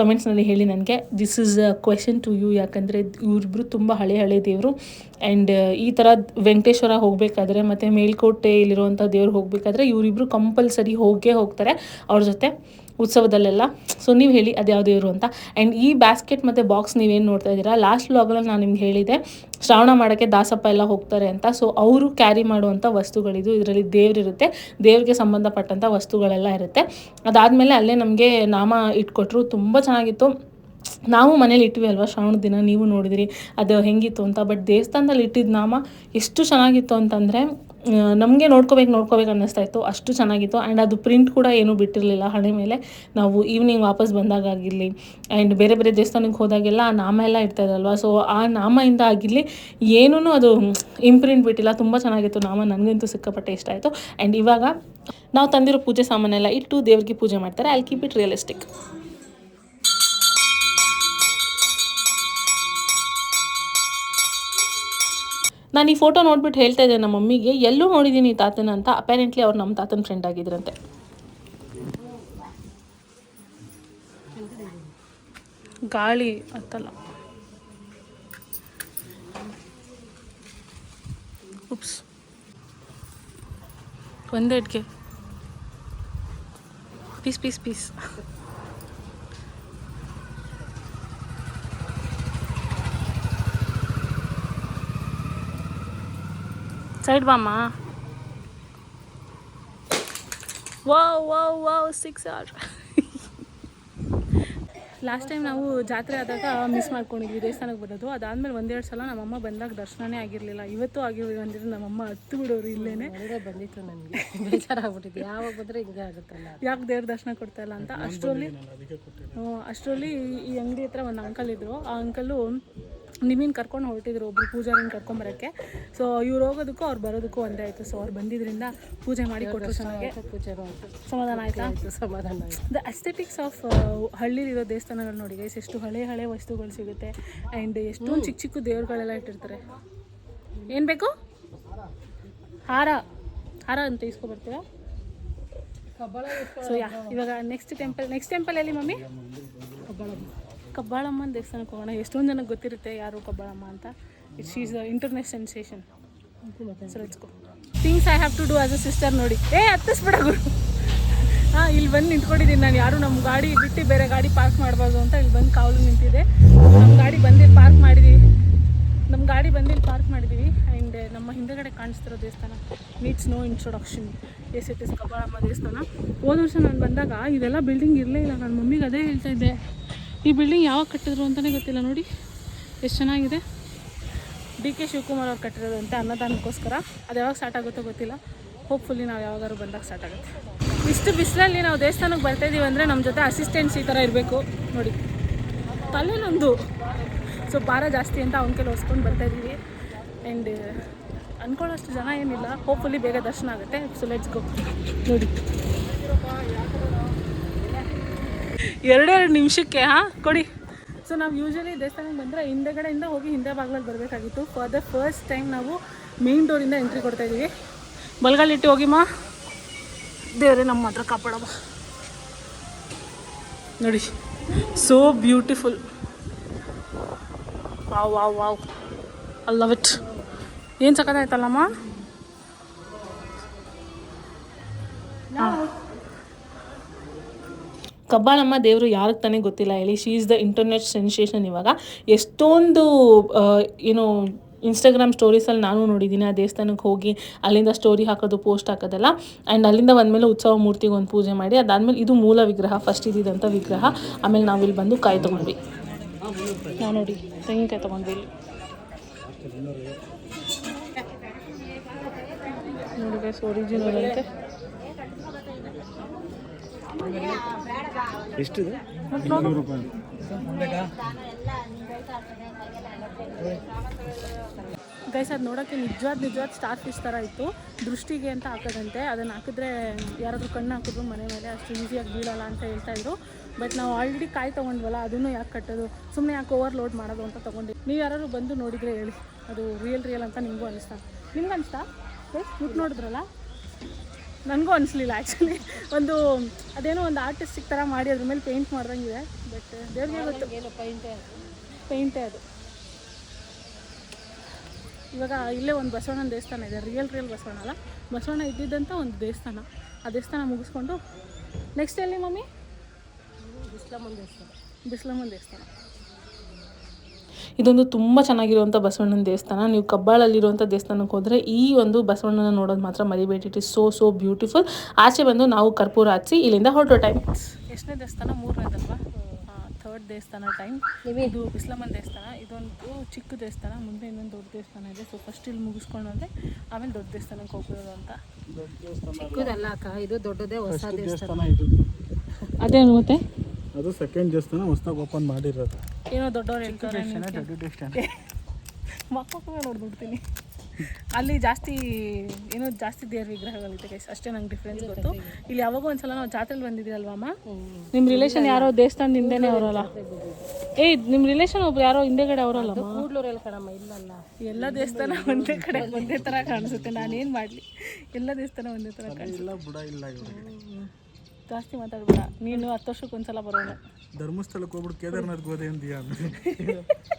ಕಮೆಂಟ್ಸ್ನಲ್ಲಿ ಹೇಳಿ ನನಗೆ. This is a question to you ಯಾಕಂದರೆ ಇವರಿಬ್ಬರು ತುಂಬ ಹಳೆ ಹಳೆ ದೇವರು. ಆ್ಯಂಡ್ ಈ ಥರ ವೆಂಕಟೇಶ್ವರ ಹೋಗಬೇಕಾದ್ರೆ ಮತ್ತು ಮೇಲ್ಕೋಟೆಯಲ್ಲಿರುವಂಥ ದೇವ್ರು ಹೋಗಬೇಕಾದ್ರೆ ಇವರಿಬ್ಬರು ಕಂಪಲ್ಸರಿ ಹೋಗೇ ಹೋಗ್ತಾರೆ. ಅವ್ರ ಜೊತೆ ಉತ್ಸವದಲ್ಲೆಲ್ಲ. ಸೊ ನೀವು ಹೇಳಿ ಅದು ಯಾವ ದೇವರು ಅಂತ. ಆ್ಯಂಡ್ ಈ ಬ್ಯಾಸ್ಕೆಟ್ ಮತ್ತು ಬಾಕ್ಸ್ ನೀವೇನು ನೋಡ್ತಾ ಇದ್ದೀರಾ? ಲಾಸ್ಟ್ ವ್ಲಾಗಲ್ಲಿ ನಾನು ನಿಮ್ಗೆ ಹೇಳಿದೆ, ಶ್ರಾವಣ ಮಾಡೋಕ್ಕೆ ದಾಸಪ್ಪ ಎಲ್ಲ ಹೋಗ್ತಾರೆ ಅಂತ. ಸೊ ಅವರು ಕ್ಯಾರಿ ಮಾಡುವಂಥ ವಸ್ತುಗಳಿದು ಇದರಲ್ಲಿ ದೇವರಿರುತ್ತೆ ದೇವ್ರಿಗೆ ಸಂಬಂಧಪಟ್ಟಂಥ ವಸ್ತುಗಳೆಲ್ಲ ಇರುತ್ತೆ. ಅದಾದಮೇಲೆ ಅಲ್ಲೇ ನಮಗೆ ನಾಮ ಇಟ್ಕೊಟ್ರು. ತುಂಬ ಚೆನ್ನಾಗಿತ್ತು. ನಾವು ಮನೇಲಿ ಇಟ್ವಿ ಅಲ್ವಾ ಶ್ರಾವಣ ದಿನ? ನೀವು ನೋಡಿದಿರಿ. ಅದು ಹೆಂಗಿತ್ತು ಅಂತ. ಬಟ್ ದೇವಸ್ಥಾನದಲ್ಲಿ ಇಟ್ಟಿದ್ದ ನಾಮ ಎಷ್ಟು ಚೆನ್ನಾಗಿತ್ತು ಅಂತಂದರೆ ನಮಗೆ ನೋಡ್ಕೋಬೇಕು ನೋಡ್ಕೋಬೇಕು ಅನ್ನಿಸ್ತಾ ಇತ್ತು. ಅಷ್ಟು ಚೆನ್ನಾಗಿತ್ತು. ಆ್ಯಂಡ್ ಅದು ಪ್ರಿಂಟ್ ಕೂಡ ಏನೂ ಬಿಟ್ಟಿರಲಿಲ್ಲ ಹಣೆ ಮೇಲೆ. ನಾವು ಈವ್ನಿಂಗ್ ವಾಪಸ್ ಬಂದಾಗ ಆಗಿರಲಿ ಆ್ಯಂಡ್ ಬೇರೆ ಬೇರೆ ದೇವಸ್ಥಾನಕ್ಕೆ ಹೋದಾಗೆಲ್ಲ ಆ ನಾಮ ಎಲ್ಲ ಇರ್ತಾಯಿರಲ್ವ ಸೊ ಆ ನಾಮದಿಂದ ಆಗಿರಲಿ ಏನೂ ಅದು ಇಂಪ್ರಿಂಟ್ ಬಿಟ್ಟಿಲ್ಲ. ತುಂಬ ಚೆನ್ನಾಗಿತ್ತು. ನಾಮ ನನಗಂತೂ ಸಿಕ್ಕಾಪಟ್ಟೆ ಇಷ್ಟ ಆಯಿತು. ಆ್ಯಂಡ್ ಇವಾಗ ನಾವು ತಂದಿರೋ ಪೂಜೆ ಸಾಮಾನೆಲ್ಲ ಇಟ್ಟು ದೇವ್ರಿಗೆ ಪೂಜೆ ಮಾಡ್ತಾರೆ. ಐ ಕೀಪ್ ಇಟ್ ರಿಯಲಿಸ್ಟಿಕ್ ನಾನು ಈ ಫೋಟೋ ನೋಡ್ಬಿಟ್ಟು ಹೇಳ್ತಾ ಇದ್ದೆ ನಮ್ಮ ಮಮ್ಮಿಗೆ, ಎಲ್ಲೂ ನೋಡಿದ್ದೀನಿ ತಾತನ ಅಂತ. ಅಪ್ಯಾರೆಂಟ್ಲಿ ಅವ್ರು ನಮ್ಮ ತಾತನ ಫ್ರೆಂಡ್ ಆಗಿದ್ರಂತೆ. ಗಾಳಿ ಅಂತಲ್ಲ ಉಪ್ಸ್ ಒಂದೇ ಅಡ್ಗೆ. ಪೀಸ್ ಪೀಸ್ ಪೀಸ್ ಸೈಡ್ ಬಾಮ್ಮ wow wow wow six hour last time ನಾವು ಜಾತ್ರೆ ಆದಾಗ ಮಿಸ್ ಮಾಡ್ಕೊಂಡಿದ್ವಿ ದೇವಸ್ಥಾನಕ್ಕೆ ಬರೋದು. ಅದಾದಮೇಲೆ ಒಂದೆರಡು ಸಲ ನಮ್ಮಮ್ಮ ಬಂದಾಗ ದರ್ಶನನೇ ಆಗಿರಲಿಲ್ಲ. ಇವತ್ತು ಆಗಿರ್ಲಿಲ್ಲ ಅಂದ್ರೆ ನಮ್ಮಮ್ಮ ಹತ್ತು ಬಿಡೋರು ಇಲ್ಲೇನೆ. ಬಂದಿತ್ತು ನನಗೆ. ಬೇಜಾರಾಗ್ಬಿಟ್ಟಿದೆ. ಯಾವಾಗ ಬಂದರೆ ಹಿಂಗೆ ಆಗುತ್ತಲ್ಲ ಯಾಕೆ ದೇವ್ರ ದರ್ಶನ ಕೊಡ್ತಾ ಇಲ್ಲ ಅಂತ? ಅಷ್ಟರಲ್ಲಿ ಅಷ್ಟರಲ್ಲಿ ಈ ಅಂಗಡಿ ಹತ್ರ ಒಂದು ಅಂಕಲ್ ಇದ್ದರು ಆ ಅಂಕಲು ನಿಮ್ಮನ್ನ ಕರ್ಕೊಂಡು ಹೊರಟಿದ್ರು ಒಬ್ರು ಪೂಜಾರಿನ ಕರ್ಕೊಂಬರೋಕ್ಕೆ ಸೊ ಇವ್ರು ಹೋಗೋದಕ್ಕೂ ಅವ್ರು ಬರೋದಕ್ಕೂ ಒಂದೇ ಆಯಿತು. ಸೊ ಅವ್ರು ಬಂದಿದ್ರಿಂದ ಪೂಜೆ ಮಾಡಿ ಕೊಟ್ಟರು ಚೆನ್ನಾಗಿ. ಪೂಜೆ ಸಮಾಧಾನ ಆಯಿತಾ? ಸಮಾಧಾನ ಆಯಿತು. ದ ಅಸ್ಥೆಟಿಕ್ಸ್ ಆಫ್ ಹಳ್ಳಿಲಿರೋ ದೇವಸ್ಥಾನಗಳು ನೋಡಿ ಗೈಸ್ ಎಷ್ಟು ಹಳೆ ಹಳೆ ವಸ್ತುಗಳು ಸಿಗುತ್ತೆ. ಆ್ಯಂಡ್ ಎಷ್ಟೊಂದು ಚಿಕ್ಕ ಚಿಕ್ಕ ದೇವ್ರುಗಳೆಲ್ಲ ಇಟ್ಟಿರ್ತಾರೆ. ಏನು ಬೇಕು? ಹಾರ. ಹಾರ ಅಂತ ಇಸ್ಕೊಬರ್ತೀರಾ ಸೊ ಯಾ ಇವಾಗ ನೆಕ್ಸ್ಟ್ ಟೆಂಪಲ್ ನೆಕ್ಸ್ಟ್ ಟೆಂಪಲ್ ಎಲ್ಲಿ ಮಮ್ಮಿ? ಕಬ್ಬಾಳಮ್ಮನ ದೇವಸ್ಥಾನಕ್ಕೆ ಹೋಗೋಣ. ಎಷ್ಟೊಂದು ಜನಕ್ಕೆ ಗೊತ್ತಿರುತ್ತೆ ಯಾರು ಕಬ್ಬಾಳಮ್ಮ ಅಂತ? It's is internet sensation things I have to do as a sister ನೋಡಿ. ಏ, ಹತ್ತಿಸ್ಬಿಡ ಹಾಂ, ಇಲ್ಲಿ ಬಂದು ನಿಂತ್ಕೊಂಡಿದ್ದೀನಿ ನಾನು. ಯಾರು ನಮ್ಮ ಗಾಡಿ ಬಿಟ್ಟು ಬೇರೆ ಗಾಡಿ ಪಾರ್ಕ್ ಮಾಡಬಾರ್ದು ಅಂತ ಇಲ್ಲಿ ಬಂದು ಕಾವಲು ನಿಂತಿದೆ. ನಮ್ಮ ಗಾಡಿ ಬಂದಿಲ್ಲಿ ಪಾರ್ಕ್ ಮಾಡಿದ್ದೀವಿ ನಮ್ಮ ಗಾಡಿ ಬಂದಿಲ್ಲಿ ಪಾರ್ಕ್ ಮಾಡಿದ್ದೀವಿ ಆ್ಯಂಡ್ ನಮ್ಮ ಹಿಂದೆಗಡೆ ಕಾಣಿಸ್ತಿರೋ ದೇವಸ್ಥಾನ needs no introduction yes it is Kabbalamma ದೇವಸ್ಥಾನ. ಹೋದ ವರ್ಷ ನಾನು ಬಂದಾಗ ಇದೆಲ್ಲ ಬಿಲ್ಡಿಂಗ್ ಇರಲೇ ಇಲ್ಲ. ನನ್ನ ಮಮ್ಮಿಗೆ ಅದೇ ಹೇಳ್ತಾ ಇದ್ದೆ. ಈ ಬಿಲ್ಡಿಂಗ್ ಯಾವಾಗ ಕಟ್ಟಿದ್ರು ಅಂತಲೇ ಗೊತ್ತಿಲ್ಲ ನೋಡಿ. ಎಷ್ಟು ಚೆನ್ನಾಗಿದೆ. ಡಿ ಕೆ ಶಿವಕುಮಾರ್ ಅವ್ರು ಕಟ್ಟಿರೋದಂತೆ ಅನ್ನದಾನಕ್ಕೋಸ್ಕರ. ಅದು ಯಾವಾಗ ಸ್ಟಾರ್ಟ್ ಆಗುತ್ತೋ ಗೊತ್ತಿಲ್ಲ. ಹೋಪ್ಫುಲ್ಲಿ ನಾವು ಯಾವಾಗಾದ್ರು ಬಂದಾಗ ಸ್ಟಾರ್ಟ್ ಆಗುತ್ತೆ. ಇಷ್ಟು ಬಿಸಿಲಲ್ಲಿ ನಾವು ದೇವಸ್ಥಾನಕ್ಕೆ ಬರ್ತಾ ಇದ್ದೀವಿ ಅಂದರೆ ನಮ್ಮ ಜೊತೆ ಅಸಿಸ್ಟೆಂಟ್ಸ್ ಈ ಥರ ಇರಬೇಕು. ನೋಡಿ. ತಲೆನೊಂದು. ಸೊ ಭಾರ ಜಾಸ್ತಿ ಅಂತ ಅವನ ಕೈಲಿ ಹೊಸ್ಕೊಂಡು ಬರ್ತಾ ಇದ್ದೀವಿ ಆ್ಯಂಡ್ ಅಂದ್ಕೊಳ್ಳೋಷ್ಟು ಜನ ಏನಿಲ್ಲ. ಹೋಪ್ಫುಲ್ಲಿ ಬೇಗ ದರ್ಶನ ಆಗುತ್ತೆ. ಸೊ ಲೆಟ್ಸ್ ಗೋ ನೋಡಿ. ಎರಡೆರಡು ನಿಮಿಷಕ್ಕೆ, ಹಾಂ? ಕೊಡಿ. ಸೊ ನಾವು ಯೂಶಲಿ ದೇವಸ್ಥಾನಕ್ಕೆ ಬಂದರೆ ಹಿಂದೆಗಡೆಯಿಂದ ಹೋಗಿ ಹಿಂದೆ ಬಾಗ್ಲಲ್ಲಿ ಬರಬೇಕಾಗಿತ್ತು. ಫಾರ್ ದ ಫಸ್ಟ್ ಟೈಮ್ ನಾವು ಮೇನ್ ಡೋರಿಂದ ಎಂಟ್ರಿ ಕೊಡ್ತಾ ಇದ್ದೀವಿ. ಬಲ್ಗಲ್ಲಿಟ್ಟು ಹೋಗಿಮ್ಮ ದೇವರೇ ನಮ್ಮ ಹತ್ರ ಕಾಪಾಡಮ್ಮ ನೋಡಿ. So beautiful wow wow wow I love it ಏನು ಸಕ್ಕತ್ತಾಯ್ತಲ್ಲಮ್ಮ ಕಬ್ಬಾಳಮ್ಮ ದೇವರು ಯಾರಿಗೆ ತಾನೇ ಗೊತ್ತಿಲ್ಲ ಹೇಳಿ. She is the internet sensation ಇವಾಗ. ಎಷ್ಟೊಂದು ಏನು ಇನ್ಸ್ಟಾಗ್ರಾಮ್ ಸ್ಟೋರೀಸಲ್ಲಿ ನಾನು ನೋಡಿದ್ದೀನಿ ಆ ದೇವಸ್ಥಾನಕ್ಕೆ ಹೋಗಿ ಅಲ್ಲಿಂದ ಸ್ಟೋರಿ ಹಾಕೋದು ಪೋಸ್ಟ್ ಹಾಕೋದಲ್ಲ. ಆ್ಯಂಡ್ ಅಲ್ಲಿಂದ ಬಂದಮೇಲೆ ಉತ್ಸವ ಮೂರ್ತಿಗೆ ಒಂದು ಪೂಜೆ ಮಾಡಿ. ಅದಾದಮೇಲೆ ಇದು ಮೂಲ ವಿಗ್ರಹ ಫಸ್ಟ್ ಇದ್ದಿದ್ದಂಥ ವಿಗ್ರಹ. ಆಮೇಲೆ ನಾವು ಇಲ್ಲಿ ಬಂದು ಕಾಯಿ ತೊಗೊಂಡ್ವಿ. ನೋಡಿ ತೆಂಗಿನಕಾಯಿ ತೊಗೊಂಡ್ವಿ ಇಲ್ಲಿ. ನೋಡಿ ಒರಿಜಿನಲ್ ಎಷ್ಟಿದೆ? ಗೈಸ್ ಅದು ನೋಡೋಕ್ಕೆ ನಿಜವಾದ ನಿಜವಾದ ಸ್ಟಾರ್ ಫಿಶ್ ಥರ ಇತ್ತು. ದೃಷ್ಟಿಗೆ ಅಂತ ಹಾಕೋದಂತೆ. ಅದನ್ನು ಹಾಕಿದ್ರೆ ಯಾರಾದರೂ ಕಣ್ಣು ಹಾಕಿದ್ರು ಮನೆ ಮೇಲೆ ಅಷ್ಟು ಈಸಿಯಾಗಿ ಬೀಳಲ್ಲ ಅಂತ ಹೇಳ್ತಾ ಇದ್ರು. ಬಟ್ ನಾವು ಆಲ್ರೆಡಿ ಕಾಯಿ ತೊಗೊಂಡ್ವಲ್ಲ ಅದನ್ನು ಯಾಕೆ ಕಟ್ಟೋದು? ಸುಮ್ಮನೆ ಯಾಕೆ ಓವರ್ಲೋಡ್ ಮಾಡೋದು ಅಂತ ತೊಗೊಂಡು ನೀವು ಯಾರಾದ್ರು ಬಂದು ನೋಡಿದರೆ ಹೇಳಿ. ಅದು ರಿಯಲ್ ರಿಯಲ್ ಅಂತ ನಿಮಗೂ ಅನಿಸ್ತಾ? ನಿಮ್ಗೆ ಅನಿಸ್ತಾ ಗೈಸ್ ಮುಟ್ಟು ನೋಡಿದ್ರಲ್ಲ? ನನಗೂ ಅನಿಸ್ಲಿಲ್ಲ ಆ್ಯಕ್ಚುಲಿ ಒಂದು ಅದೇನೋ ಒಂದು ಆರ್ಟಿಸ್ಟಿಕ್ ಥರ ಮಾಡಿ ಅದ್ರ ಮೇಲೆ ಪೇಂಟ್ ಮಾಡ್ದಂಗಿದೆ. ಬಟ್ ದೇವ್ರಿಗೆ ಗೊತ್ತು. ಪೇಂಟೇ ಅದು. ಇವಾಗ ಇಲ್ಲೇ ಒಂದು ಬಸವಣ್ಣನ ದೇವಸ್ಥಾನ ಇದೆ. ರಿಯಲ್ ರಿಯಲ್ ಬಸವಣ್ಣ ಅಲ್ಲ? ಬಸವಣ್ಣ ಇದ್ದಿದ್ದಂಥ ಒಂದು ದೇವಸ್ಥಾನ. ಆ ದೇವಸ್ಥಾನ ಮುಗಿಸ್ಕೊಂಡು ನೆಕ್ಸ್ಟ್ ಎಲ್ಲಿ ಮಮ್ಮಿ? ಬಿಸ್ಲಮ್ಮನ ದೇವಸ್ಥಾನ. ಬಿಸ್ಲಮ್ಮನ ದೇವಸ್ಥಾನ. ಇದೊಂದು ತುಂಬ ಚೆನ್ನಾಗಿರುವಂಥ ಬಸವಣ್ಣನ ದೇವಸ್ಥಾನ. ನೀವು ಕಬ್ಬಾಳಲ್ಲಿರುವಂಥ ದೇವಸ್ಥಾನಕ್ಕೆ ಹೋದರೆ ಈ ಒಂದು ಬಸವಣ್ಣನ ನೋಡೋದು ಮಾತ್ರ ಮರಿಬೇಡಿ. It is so so beautiful ಆಚೆ ಬಂದು ನಾವು ಕರ್ಪೂರ ಹಚ್ಚಿ ಇಲ್ಲಿಂದ ಹೊರಟೋ ಟೈಮ್ ಎಷ್ಟನೇ ದೇವಸ್ಥಾನ? ಮೂರನೇದಲ್ವಾ ಥರ್ಡ್ ದೇವಸ್ಥಾನ ಟೈಮ್ ಇದು ಬಿಸ್ಲಮ್ಮನ ದೇವಸ್ಥಾನ. ಇದೊಂದು ಚಿಕ್ಕ ದೇವಸ್ಥಾನ. ಮುಂದೆ ಇನ್ನೊಂದು ದೊಡ್ಡ ದೇವಸ್ಥಾನ ಇದೆ. ಸೊ ಫಸ್ಟ್ ಇಲ್ಲಿ ಮುಗಿಸ್ಕೊಂಡು ಅಂದರೆ ಆಮೇಲೆ ದೊಡ್ಡ ದೇವಸ್ಥಾನಕ್ಕೆ ಹೋಗ್ಬೋದು ಅಂತ. ಚಿಕ್ಕದಲ್ಲ ಅಕ್ಕ ಇದು ದೊಡ್ಡದೇ ಹೊಸ ದೇವಸ್ಥಾನ. ಅದೇ ಮತ್ತೆ? ಅದು ಸೆಕೆಂಡ್ ದೇವಸ್ಥಾನ ಹೊಸದಾಗಿ ಓಪನ್ ಮಾಡಿರೋದು. ಏನೋ ದೊಡ್ಡವ್ರು ಹೇಳ್ತಾರೆ ಮಕ್ಕಳು ನೋಡ್ಬಿಡ್ತೀನಿ. ಅಲ್ಲಿ ಜಾಸ್ತಿ ಏನೋ ಜಾಸ್ತಿ ದೇವ್ರ ವಿಗ್ರಹಗಳಿದೆ ಗೈಸ್ ಅಷ್ಟೇ ನಂಗೆ ಡಿಫ್ರೆನ್ಸ್ ಗೊತ್ತು. ಇಲ್ಲಿ. ಯಾವಾಗೋ ಒಂದ್ಸಲ ನಾವು ಜಾತ್ರೆಲಿ ಬಂದಿದ್ದೀರಲ್ವಮ್ಮ ನಿಮ್ಮ ರಿಲೇಷನ್ ಯಾರೋ ದೇವಸ್ಥಾನದ ಹಿಂದೆನೇ ಅವರಲ್ಲ? ಏ ನಿಮ್ಮ ರಿಲೇಷನ್ ಒಬ್ರು ಯಾರೋ ಹಿಂದೆಗಡೆ ಅವರಲ್ಲ ಕೂಡ್ಲೂರಲ್ಲಿ ಕಣಮ್ಮ ಇಲ್ಲಲ್ಲ. ಎಲ್ಲ ದೇವಸ್ಥಾನ ಒಂದೇ ಕಡೆ ಒಂದೇ ಥರ ಕಾಣಿಸುತ್ತೆ. ನಾನೇನು ಮಾಡಲಿ? ಎಲ್ಲ ದೇವಸ್ಥಾನ ಒಂದೇ ಥರ ಕಾಣಿಸುತ್ತೆ. ಇಲ್ಲ ಬುಡ ಇಲ್ಲ ಜಾಸ್ತಿ ಮಾತಾಡ್ಬೇಡ. ನೀನು ಹತ್ತು ವರ್ಷಕ್ಕೆ ಒಂದ್ಸಲ ಬರೋಣ ಧರ್ಮಸ್ಥಳಕ್ಕೆ ಹೋಗ್ಬಿಟ್ಟು ಕೇದಾರ್ನಾಥ್ ಗೋದೆ ಅಂತೀಯ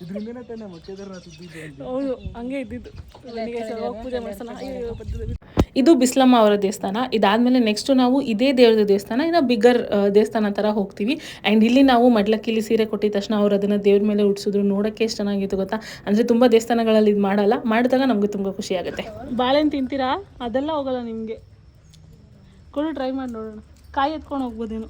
ಇದರಿಂದನೇ ತಾನೇ ಕೇದಾರ್ನಾಥ್. ಹೌದು ಹಂಗೆ ಇದ್ದಿದ್ದು. ಪೂಜೆ ಮಾಡ್ಸೋಣ. ಇದು ಬಿಸ್ಲಮ್ಮ ಅವರ ದೇವಸ್ಥಾನ. ಇದಾದಮೇಲೆ ನೆಕ್ಸ್ಟ್ ನಾವು ಇದೇ ದೇವ್ರದ ದೇವಸ್ಥಾನ ಇನ್ನು ಬಿಗ್ಗರ್ ದೇವಸ್ಥಾನ ಥರ ಹೋಗ್ತೀವಿ. ಆ್ಯಂಡ್ ಇಲ್ಲಿ ನಾವು ಮಡ್ಲಕ್ಕಿಲಿ ಸೀರೆ ಕೊಟ್ಟಿದ ತಕ್ಷಣ ಅವ್ರು ಅದನ್ನು ದೇವ್ರ ಮೇಲೆ ಉಡ್ಸಿದ್ರು. ನೋಡಕ್ಕೆ ಎಷ್ಟು ಚೆನ್ನಾಗಿತ್ತು ಗೊತ್ತಾ? ಅಂದರೆ ತುಂಬ ದೇವಸ್ಥಾನಗಳಲ್ಲಿ ಇದು ಮಾಡಲ್ಲ. ಮಾಡಿದಾಗ ನಮಗೆ ತುಂಬ ಖುಷಿ ಆಗುತ್ತೆ. ಬಾಳೆಹಣ್ಣು ತಿಂತೀರಾ? ಅದೆಲ್ಲ ಹೋಗಲ್ಲ ನಿಮಗೆ. ಕೊಡು ಟ್ರೈ ಮಾಡಿ ನೋಡೋಣ. ಕಾಯಿ ಎತ್ಕೊಂಡು ಹೋಗ್ಬೋದೇನು.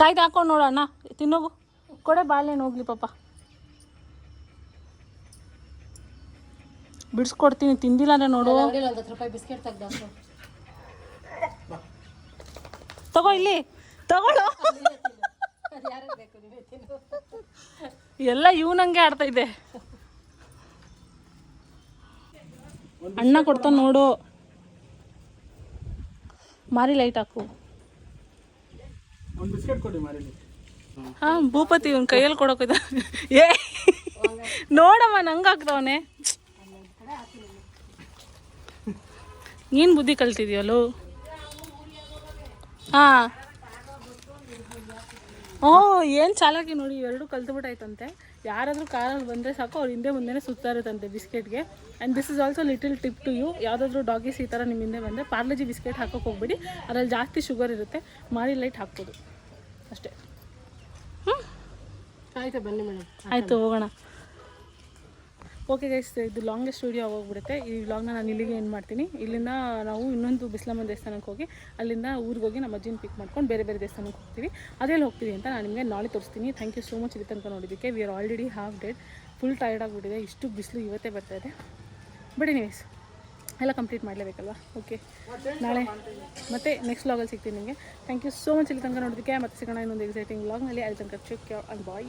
ಕಾಯ್ದು ಹಾಕೊಂಡು ನೋಡೋಣ ತಿನ್ನೋಗು. ಕೊಡೆ ಬಾಳೆಹಣ್ಣು ಹೋಗ್ಲಿ ಪಾಪ. ಬಿಡಿಸ್ಕೊಡ್ತೀನಿ, ತಿಂದಿಲ್ಲ ಅಂದ್ರೆ ನೋಡು. ಬಿಸ್ಕೆಟ್ ತಗೋ ಇಲ್ಲಿ ತಗೊಳ್ಳೋ ಎಲ್ಲ ಇವನಂಗೆ ಆಡ್ತಾ ಇದೆ. ಅಣ್ಣ ಕೊಡ್ತಾನೆ ನೋಡು. ಮಾರಿ ಲೈಟ್ ಹಾಕು. ಹಾ ಭೂಪತಿ ಇವನ್ ಕೈಯಲ್ಲಿ ಕೊಡೋಕಿದ ಏ ನೋಡಮ್ಮ ನಂಗೆ ಹಾಕ್ದವನೆ. ನೀನು ಬುದ್ಧಿ ಕಲ್ತಿದ್ಯಲ್ಲೋ? ಹಾ. ಓ ಏನು ಚಾಲಾಕಿ ನೋಡಿ ಎರಡು ಕಲ್ತ್ಬಿಟ್ಟಾಯ್ತಂತೆ. ಯಾರಾದರೂ ಕಾರಲ್ಲಿ ಬಂದರೆ ಸಾಕು ಅವ್ರು ಹಿಂದೆ ಮುಂದೆನೇ ಸುತ್ತಾ ಇರುತ್ತಂತೆ ಬಿಸ್ಕೆಟ್ಗೆ. And this is also little tip to you ಯಾವುದಾದ್ರೂ ಡಾಗೀಸ್ ಈ ಥರ ನಿಮ್ಮ ಹಿಂದೆ ಬಂದರೆ ಪಾರ್ಲೆಜಿ ಬಿಸ್ಕೆಟ್ ಹಾಕೋಕೆ ಹೋಗ್ಬೇಡಿ. ಅದರಲ್ಲಿ ಜಾಸ್ತಿ ಶುಗರ್ ಇರುತ್ತೆ. ಮಾರಿ ಲೈಟ್ ಹಾಕ್ಬೋದು. ಅಷ್ಟೇ. ಹ್ಞೂ ಆಯಿತು ಬನ್ನಿ ಮೇಡಮ್ ಆಯಿತು ಹೋಗೋಣ. ಓಕೆ ಗೈಸ್, ಇದು ಲಾಂಗೆಸ್ಟ್ ವೀಡಿಯೋ ಹೋಗ್ಬಿಡುತ್ತೆ ಈ ವ್ಲಾಗ್ನ ನಾನು ಇಲ್ಲಿಗೆ ಏನು ಮಾಡ್ತೀನಿ. ಇಲ್ಲಿಂದ ನಾವು ಇನ್ನೊಂದು ಬಿಸ್ಲಮ್ಮ ದೇವಸ್ಥಾನಕ್ಕೆ ಹೋಗಿ, ಅಲ್ಲಿಂದ ಊರಿಗೆ ಹೋಗಿ ನಮ್ಮ ಅಜ್ಜಿನ ಪಿಕ್ ಮಾಡ್ಕೊಂಡು ಬೇರೆ ಬೇರೆ ದೇವಸ್ಥಾನಕ್ಕೆ ಹೋಗ್ತೀವಿ. ಅದೆಲ್ಲಿ ಹೋಗ್ತೀವಿ ಅಂತ ನಾನು ನಿಮಗೆ ನಾಳೆ ತೋರಿಸ್ತೀನಿ. ಥ್ಯಾಂಕ್ ಯು ಸೋ ಮಚ್ ಇಲ್ಲಿ ತನಕ ನೋಡಿದ್ದಕ್ಕೆ. We are already half dead full tired ಆಗಿಬಿಟ್ಟಿದೆ. ಇಷ್ಟು ಬಿಸಿಲು ಇವತ್ತೇ ಬರ್ತಾ ಇದೆ. ಬಟ್ ಎನಿವೇಸ್ ಎಲ್ಲ ಕಂಪ್ಲೀಟ್ ಮಾಡಲೇಬೇಕಲ್ವಾ? ಓಕೆ ನಾಳೆ ಮತ್ತೆ ನೆಕ್ಸ್ಟ್ ವ್ಲಾಗಲ್ಲಿ ಸಿಗ್ತೀನಿ ನಿಮಗೆ. ಥ್ಯಾಂಕ್ ಯು ಸೋ ಮಚ್ ಇಲ್ಲಿ ತನಕ ನೋಡೋದಕ್ಕೆ ಮತ್ತೆ ಸಿಗೋಣ ಇನ್ನೊಂದು ಎಕ್ಸೈಟಿಂಗ್ ವ್ಲಾಗ್ನಲ್ಲಿ ಅಲ್ಲಿ ತನಕ ಚೆಕ್ ಅಂಡ್ ಬಾಯ್